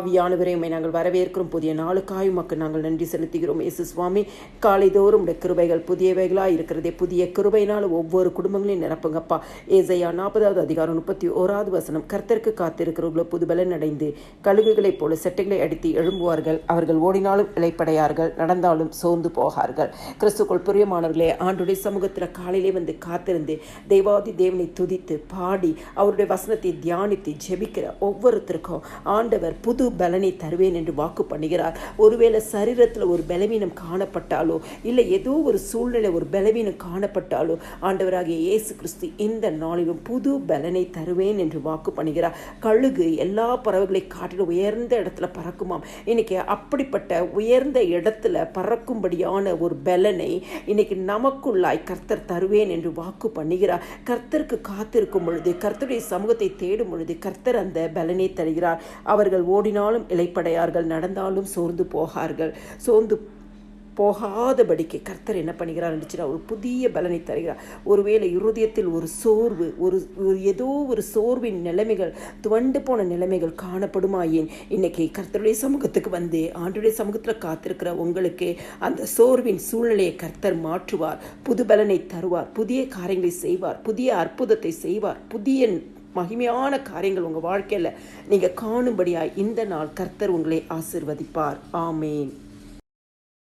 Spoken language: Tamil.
ஆவியானவரை உண்மை நாங்கள் வரவேற்கிறோம். புதிய நாளுக்காய் உமக்கு நாங்கள் நன்றி செலுத்துகிறோம். இயேசு சுவாமி காலைதோறும் உடைய கிருபைகள் புதியவைகளாக இருக்கிறதே. புதிய கிருபையினால் ஒவ்வொரு குடும்பங்களையும் நிரப்புங்கப்பா. ஏசையா நாற்பதாவது அதிகாரம் முப்பத்தி ஓராவது வசனம். கர்த்தருக்கு காத்திருக்கிறவர்களோ புதுபலன் அடைந்து கழுகுகளைப் போல செட்டைகளை அடித்து எழும்புவார்கள். அவர்கள் ஓடினாலும் இலைப்படையார்கள் நடந்தாலும் சோர்ந்து போகார்கள். கிறிஸ்துக்குள் பிரியமானவர்களே ஆண்டுடைய சமூகத்தில் காலையிலே வந்து காத்திருந்து தெய்வாதி தேவனை துதித்து பாடி அவருடைய வசனத்தை தியானித்து ஜெபிக்கிற ஒவ்வொருத்தருக்கும் ஆண்டவர் புது பலனை தருவேன் என்று வாக்கு பண்ணுகிறார். ஒருவேளை சரீரத்தில் ஒரு பலவீனம் காணப்பட்டாலோ இல்லை ஏதோ ஒரு சூழ்நிலை ஒரு பலவீனம் காணப்பட்டாலோ ஆண்டவராகிய இயேசு கிறிஸ்து இந்த நாளிலும் புது பலனை தருவேன் என்று வாக்கு பண்ணுகிறார். கழுகு எல்லா பறவைகளை காட்டிலும் உயர்ந்த இடத்துல பறக்குமாம். இன்னைக்கு அப்படிப்பட்ட உயர்ந்த இடத்துல பறக்கும்படியான ஒரு பலனை இன்னைக்கு நமக்குள்ளாய் கர்த்தர் தருவேன் என்று வாக்கு பண்ணுகிறார். கர்த்தருக்கு காத்திருக்கும் பொழுது கர்த்தருடைய சமூகத்தை தேடும் பொழுது கர்த்தர் அந்த பலனை தருகிறார். அவர்கள் ஓடி ஓடினாலும் இலைப்படையார்கள் நடந்தாலும் சோர்ந்து போகார்கள். சோர்ந்து போகாதபடிக்கு கர்த்தர் என்ன பண்ணுகிறார் நினச்சினா ஒரு புதிய பலனை தருகிறார். ஒருவேளை இருதயத்தில் ஒரு சோர்வு ஒரு ஒரு ஏதோ ஒரு சோர்வின் நிலைமைகள் துவண்டு போன நிலைமைகள் காணப்படுமாயின் இன்னைக்கு கர்த்தருடைய சமூகத்துக்கு வந்து ஆண்டுடைய சமூகத்தில் காத்திருக்கிற உங்களுக்கு அந்த சோர்வின் சூழ்நிலையை கர்த்தர் மாற்றுவார் புது பலனை தருவார் புதிய காரியங்களை செய்வார் புதிய அற்புதத்தை செய்வார் புதிய மகிமையான காரியங்கள் உங்கள் வாழ்க்கையில் நீங்கள் காணும்படியாக இந்த நாள் கர்த்தர் உங்களை ஆசிர்வதிப்பார். ஆமேன்.